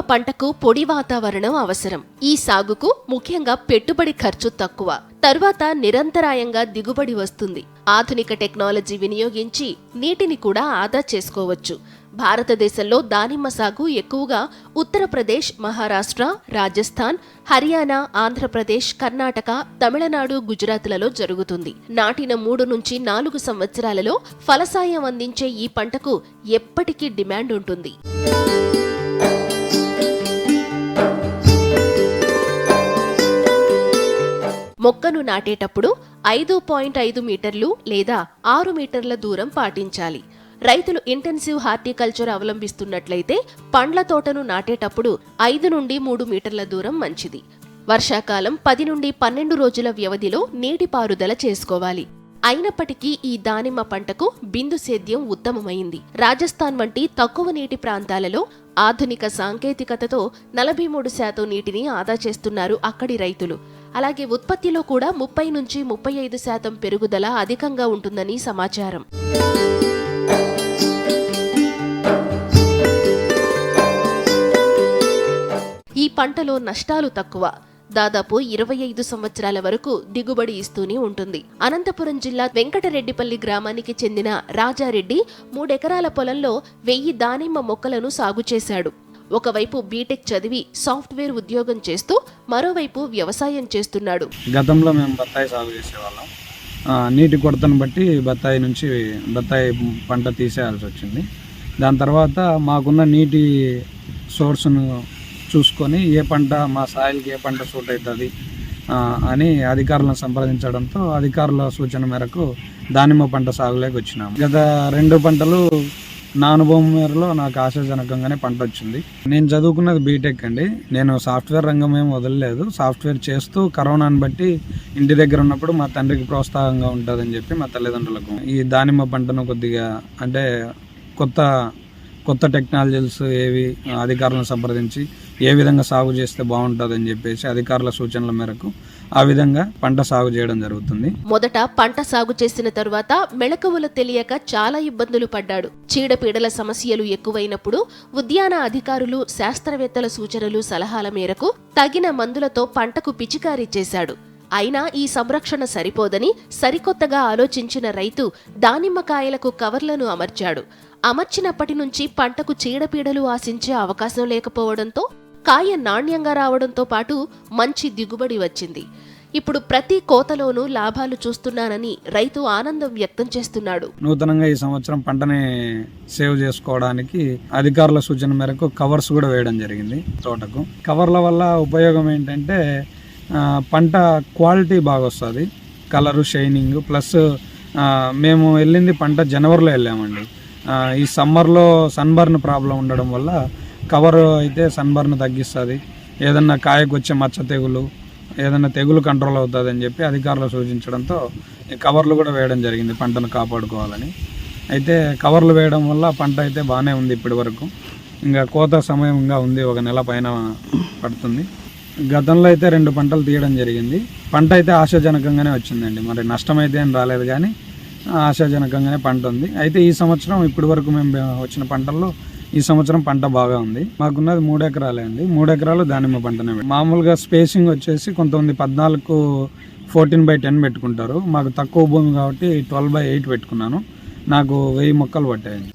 పంటకు పొడి వాతావరణం అవసరం. ఈ సాగుకు ముఖ్యంగా పెట్టుబడి ఖర్చు తక్కువ. తరువాత నిరంతరాయంగా దిగుబడి వస్తుంది. ఆధునిక టెక్నాలజీ వినియోగించి నీటిని కూడా ఆదా చేసుకోవచ్చు. భారతదేశంలో దానిమ్మ సాగు ఎక్కువగా ఉత్తరప్రదేశ్ మహారాష్ట్ర రాజస్థాన్ హర్యానా ఆంధ్రప్రదేశ్ కర్ణాటక తమిళనాడు గుజరాత్లలో జరుగుతుంది. నాటిన మూడు నుంచి నాలుగు సంవత్సరాలలో ఫలసాయం అందించే ఈ పంటకు ఎప్పటికీ డిమాండ్ ఉంటుంది. మొక్కను నాటేటప్పుడు ఐదు పాయింట్ ఐదు మీటర్లు లేదా ఆరు మీటర్ల దూరం పాటించాలి. రైతులు ఇంటెన్సివ్ హార్టికల్చర్ అవలంబిస్తున్నట్లయితే పండ్ల తోటను నాటేటప్పుడు ఐదు నుండి మూడు మీటర్ల దూరం మంచిది. వర్షాకాలం పది నుండి పన్నెండు రోజుల వ్యవధిలో నీటిపారుదల చేసుకోవాలి. అయినప్పటికీ ఈ దానిమ్మ పంటకు బిందు సేద్యం ఉత్తమమైంది. రాజస్థాన్ వంటి తక్కువ నీటి ప్రాంతాలలో ఆధునిక సాంకేతికతతో నలభై మూడు శాతం నీటిని ఆదా చేస్తున్నారు అక్కడి రైతులు. అలాగే ఉత్పత్తిలో కూడా ముప్పై నుంచి ముప్పై ఐదు శాతం పెరుగుదల అధికంగా ఉంటుందని సమాచారం. ఈ పంటలో నష్టాలు తక్కువ. దాదాపు ఇరవై ఐదు సంవత్సరాల వరకు దిగుబడి ఇస్తూనే ఉంటుంది. అనంతపురం జిల్లా వెంకటరెడ్డిపల్లి గ్రామానికి చెందిన రాజారెడ్డి మూడెకరాల పొలంలో వెయ్యి దానిమ్మ మొక్కలను సాగు చేశాడు. ఒకవైపు బీటెక్ చదివి సాఫ్ట్వేర్ ఉద్యోగం చేస్తూ మరోవైపు వ్యవసాయం చేస్తున్నాడు. గతంలో మేము బత్తాయి సాగు చేసేవాళ్ళం. నీటి కొరతను బట్టి బత్తాయి నుంచి బత్తాయి పంట తీసేయాల్సి వచ్చింది. దాని తర్వాత మాకున్న నీటి సోర్స్ను చూసుకొని ఏ పంట మా సాయిల్కి ఏ పంట సూట్ అవుతుంది అని అధికారులను సంప్రదించడంతో అధికారుల సూచన మేరకు దానిమ్మ పంట సాగులోకి వచ్చినాము. గత రెండు పంటలు నా అనుభవం మేరలో నాకు ఆశాజనకంగానే పంట వచ్చింది. నేను చదువుకున్నది బీటెక్ అండి. నేను సాఫ్ట్వేర్ రంగం ఏం వదలలేదు. సాఫ్ట్వేర్ చేస్తూ కరోనాని బట్టి ఇంటి దగ్గర ఉన్నప్పుడు మా తండ్రికి ప్రోత్సాహంగా ఉంటుందని చెప్పి మా తల్లిదండ్రులకు. ఈ దానిమ్మ పంటను కొద్దిగా అంటే కొత్త కొత్త టెక్నాలజీస్ ఏవి అధికారులను సంప్రదించి ఏ విధంగా సాగు చేస్తే బాగుంటుందని చెప్పేసి అధికారుల సూచనల మేరకు ఆ విధంగా పంట సాగు చేయడం జరుగుతుంది. మొదట పంట సాగు చేసిన తరువాత మెళకువలు తెలియక చాలా ఇబ్బందులు పడ్డాడు. చీడపీడల సమస్యలు ఎక్కువైనప్పుడు ఉద్యాన అధికారులు శాస్త్రవేత్తల సూచనలు సలహాల మేరకు తగిన మందులతో పంటకు పిచికారీ చేశాడు. అయినా ఈ సంరక్షణ సరిపోదని సరికొత్తగా ఆలోచించిన రైతు దానిమ్మకాయలకు కవర్లను అమర్చాడు. అమర్చినప్పటి నుంచి పంటకు చీడపీడలు ఆశించే అవకాశం లేకపోవడంతో కాయ నాణ్యంగా రావడంతో పాటు మంచి దిగుబడి వచ్చింది. ఇప్పుడు ప్రతి కోతలోనూ లాభాలు చూస్తున్నానని రైతు ఆనందం వ్యక్తం చేస్తున్నాడు. నూతనంగా ఈ సంవత్సరం పంటని సేవ్ చేసుకోవడానికి అధికారుల సూచన మేరకు కవర్స్ కూడా వేయడం జరిగింది తోటకు. కవర్ల వల్ల ఉపయోగం ఏంటంటే పంట క్వాలిటీ బాగా వస్తుంది కలరు షైనింగ్ ప్లస్ మేము వెళ్ళింది పంట జనవరిలో వెళ్ళామండి. ఈ సమ్మర్లో సన్బర్న్ ప్రాబ్లం ఉండడం వల్ల కవర్ అయితే సన్బర్న్ తగ్గిస్తుంది. ఏదన్నా కాయకు వచ్చే మచ్చ తెగులు ఏదైనా తెగులు కంట్రోల్ అవుతుంది అని చెప్పి అధికారులు సూచించడంతో ఈ కవర్లు కూడా వేయడం జరిగింది పంటను కాపాడుకోవాలని. అయితే కవర్లు వేయడం వల్ల పంట అయితే బాగానే ఉంది ఇప్పటి వరకు ఇంకా కోత సమయం ఇంకా ఉంది ఒక నెల పైన పడుతుంది. గతంలో అయితే రెండు పంటలు తీయడం జరిగింది. పంట అయితే ఆశాజనకంగానే వచ్చిందండి. మరి నష్టం అయితే ఏం రాలేదు కానీ ఆశాజనకంగానే పంట ఉంది. అయితే ఈ సంవత్సరం ఇప్పటి వరకు మేము వచ్చిన పంటల్లో ఈ సంవత్సరం పంట బాగా ఉంది. మాకున్నది మూడు ఎకరాలే అండి. మూడు ఎకరాలు దానిమ్మ పంటనే మామూలుగా స్పేసింగ్ వచ్చేసి కొంతమంది పద్నాలుగు ఫోర్టీన్ బై టెన్ పెట్టుకుంటారు. మాకు తక్కువ భూమి కాబట్టి ట్వెల్వ్ బై ఎయిట్ పెట్టుకున్నాను. నాకు వెయ్యి మొక్కలు పట్టాయండి.